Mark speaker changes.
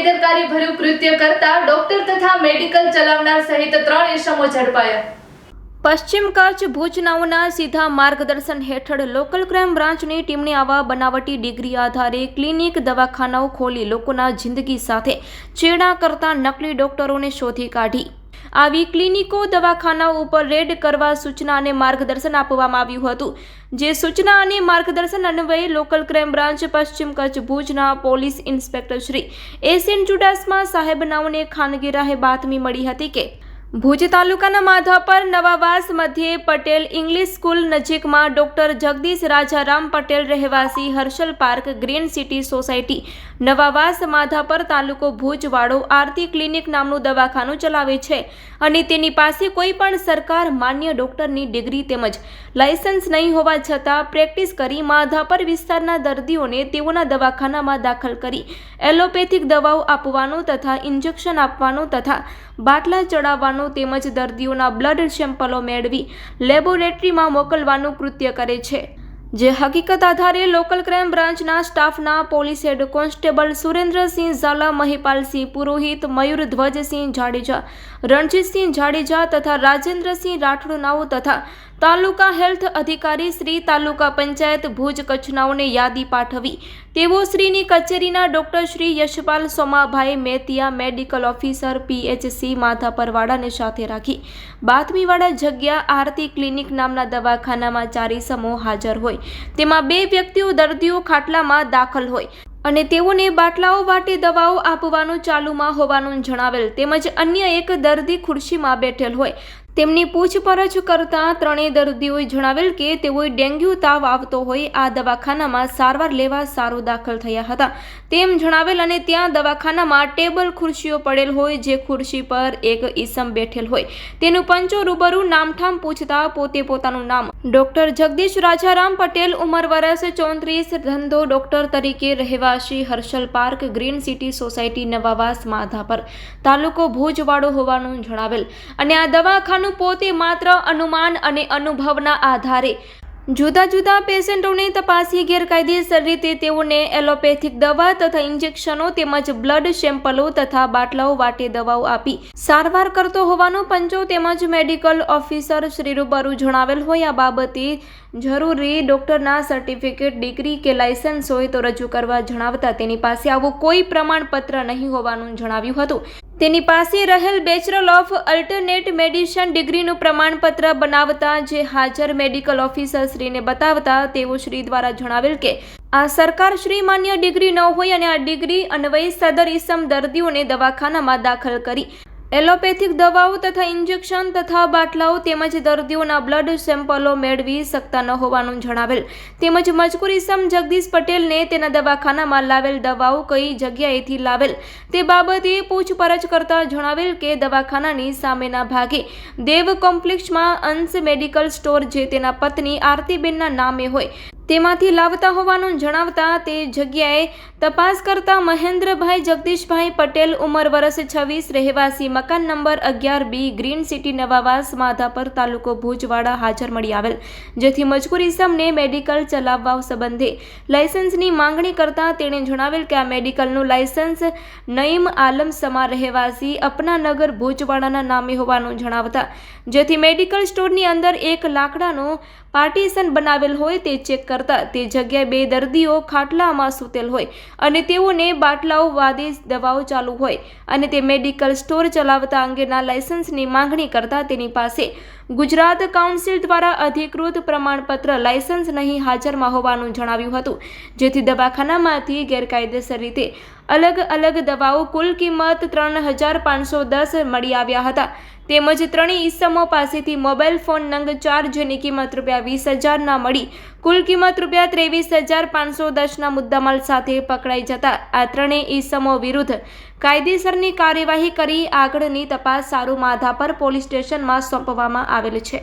Speaker 1: બેદરકારી ભર્યું કૃત્ય કરતા ડોક્ટર તથા મેડિકલ ચલાવનાર સહિત ત્રણ ઇસમો ઝડપાયા. પશ્ચિમ કચ્છ ભુજ સીધા માર્ગદર્શન હેઠળ લોકલ ક્રાઇમ બ્રાન્ચની ટીમને આવા બનાવટી ડિગ્રી આધારે ક્લિનિક દવાખાનાઓ ખોલી લોકોના જિંદગી સાથે ચેડા કરતા નકલી ડોક્ટરોને શોધી કાઢી. આવી ક્લિનિકો, દવાખાનાઓ ઉપર રેડ કરવા સૂચના અને માર્ગદર્શન આપવામાં આવ્યું હતું. જે સૂચના અને માર્ગદર્શન અન્વયે લોકલ ક્રાઇમ બ્રાન્ચ, પશ્ચિમ કચ્છ ભુજના police inspector Shri SN Chudasama સાહેબ નાઓને ખાનગી રાહે બાતમી મળી હતી કે ભુજ તાલુકાના માધાપર નવાવાસ મધ્યે પટેલ ઇંગ્લિશ સ્કૂલ નજીકમાં ડોક્ટર જગદીશ રાજારામ પટેલ રહેવાસી Harshal park green city society. Navavas Madhapar તાલુકો ભુજવાડો આરતી ક્લિનિક નામનું દવાખાનું ચલાવે છે અને તેની પાસે કોઈ પણ સરકાર માન્ય ડોક્ટરની ડિગ્રી તેમજ લાયસન્સ નહીં હોવા છતાં પ્રેક્ટિસ કરી માધાપર વિસ્તારના દર્દીઓને તેઓના દવાખાનામાં દાખલ કરી એલોપેથિક દવાઓ આપવાનું તથા ઇન્જેક્શન આપવાનું તથા બાટલા ચડાવવાનું તેમજ દર્દીઓના બ્લડ સેમ્પલો મેળવી લેબોરેટરીમાં મોકલવાનું કૃત્ય કરે છે. જે હકીકત આધારે લોકલ ક્રાઇમ બ્રાન્ચના સ્ટાફના police head constable Surendrasinh Zala, Mahipalsinh Purohit Mayur Dhwajsinh Jadeja, Ranjitsinh Jadeja તથા રાજેન્દ્રસિંહ રાઠોડ નાઓ તથા તાલુકા હેલ્થ અધિકારી શ્રી તાલુકા પંચાયત ભુજ કચ્છનાઓને યાદી પાઠવી. તેઓ શ્રીની કચેરીના doctor Shri Yashpal Somabhai Metiya, medical officer PHC માધાપરવાડાને સાથે રાખી. બાતમીવાળા જગ્યા આરતી ક્લિનિક નામના દવાખાનામાં ચારી સમૂહ હાજર હોય. તેમાં બે વ્યક્તિઓ દર્દીઓ ખાટલામાં દાખલ હોય અને તેઓને બાટલાઓ વાટે દવાઓ આપવાનું ચાલુમાં હોવાનું જણાવેલ. તેમજ અન્ય એક દર્દી ખુરશીમાં બેઠેલ હોય. તેમની પૂછપરછ કરતા ત્રણેય દર્દીઓએ જણાવેલ કે તેઓએ ડેન્ગ્યુ તાવ આવતો હોય આ દવાખાનામાં સારવાર લેવા સારો દાખલ થયા હતા. તેમ જણાવેલ અને ત્યાં દવાખાનામાં ટેબલ ખુરશીઓ પડેલ હોય જે ખુરશી પર એક ઈસમ બેઠેલ હોય. તેનું પંચો રૂબરૂ નામઠામ પૂછતા પોતે પોતાનું નામ ડોક્ટર જગદીશ રાજારામ પટેલ, ઉંમર વર્ષ ચોત્રીસ, ધંધો ડોક્ટર તરીકે રહેવાસી Harshal park, green city society Navavas, Madhapar તાલુકો ભુજવાડો હોવાનું જણાવેલ. અને આ દવાખાનું પોતે માત્ર અનુમાન અને અનુભવના આધારે. જુદા જુદા પેશન્ટોને તપાસી ગેરકાયદેસર રીતે તેઓને એલોપેથિક દવા તથા ઇન્જેક્શનો તેમજ બ્લડ સેમ્પલો તથા બાટલાઓ વાટે દવાઓ આપી. સારવાર કરતો હોવાનો પંચો તેમજ મેડિકલ ઓફિસર શ્રી રૂબરૂ જણાવેલ હોય આ બાબતે જરૂરી ડોક્ટરના સર્ટિફિકેટ, ડિગ્રી કે લાયસન્સ હોય તો રજૂ કરવા જણાવતા તેની પાસે આવું કોઈ પ્રમાણપત્ર નહીં હોવાનું જણાવ્યું હતું. તેની પાસે રહેલ બેચરલ ઓફ અલ્ટરનેટ મેડિસિન ડિગ્રીનું પ્રમાણપત્ર બનાવતા જે હાજર મેડિકલ ઓફિસર શ્રીને બતાવતા તેઓ શ્રી દ્વારા જણાવેલ કે આ સરકાર શ્રી માન્ય ડિગ્રી ન હોય અને આ ડિગ્રી અન્વયે સદર ઇસમ દર્દીઓને દવાખાનામાં દાખલ કરી એલોપેથિક દવાઓ તથા ઇન્જેક્શન તથા બાટલાઓ તેમજ દર્દીઓના બ્લડ સેમ્પલો મેળવી શકતા ન હોવાનું જણાવેલ. તેમજ મજકૂર ઇસમ જગદીશ પટેલને તેના દવાખાનામાં લાવેલ દવાઓ કઈ જગ્યાએથી લાવેલ? તે બાબતે પૂછપરછ કરતા જણાવેલ કે દવાખાનાની સામેના ભાગે દેવ કોમ્પ્લેક્ષમાં અંશ મેડિકલ સ્ટોર જે તેના પત્ની આરતીબેનના નામે હોય. તેમાંથી લાવતા હોવાનું જણાવતા તે જગ્યાએ તપાસ કરતા મહેન્દ્રભાઈ જગદીશભાઈ પટેલ ઉંમર વર્ષ છવ્વીસ, રહેવાસી મકાન નંબર અગિયાર B green city Navavas, Madhapar તાલુકો ભુજવાડા હાજર મળી આવેલ. જેથી મજકૂર ઇસમને મેડિકલ ચલાવવા સંબંધે લાયસન્સની માંગણી કરતા તેણે જણાવેલ કે આ મેડિકલનું લાયસન્સ નઈમ આલમ સમા રહેવાસી અપનાનગર ભુજવાડાના નામે હોવાનું જણાવતા. જેથી મેડિકલ સ્ટોરની અંદર એક લાકડાનો પાર્ટીશન બનાવેલ હોય તે ચેક કરતા તે જગ્યાએ બે દર્દીઓ ખાટલામાં સૂતેલ હોય અને તેઓને બાટલાઓ વાદે દવાઓ ચાલુ હોય અને તે મેડિકલ સ્ટોર ચલાવતા અંગેના લાયસન્સની માંગણી કરતા તેની પાસે ગુજરાત કાઉન્સિલ દ્વારા અધિકૃત પ્રમાણપત્ર લાયસન્સ નહીં હાજરમાં હોવાનું જણાવ્યું હતું, જેથી દવાખાનામાંથી ગેરકાયદેસર રીતે અલગ અલગ દવાઓ કુલ કિંમત ત્રણ હજાર પાંચસો દસ મળી આવ્યા હતા. તેમજ ત્રણેય ઈસમો પાસેથી મોબાઈલ ફોન નંગ ચાર જેની કિંમત રૂપિયા વીસ હજારના મળી, કુલ કિંમત રૂપિયા ત્રેવીસ હજાર પાંચસો દસના મુદ્દામાલ સાથે પકડાઈ જતા આ ત્રણેય ઈસમો વિરુદ્ધ કાયદેસરની કાર્યવાહી કરી આગળની તપાસ સારું માધાપર પોલીસ સ્ટેશનમાં સોંપવામાં આવેલ છે.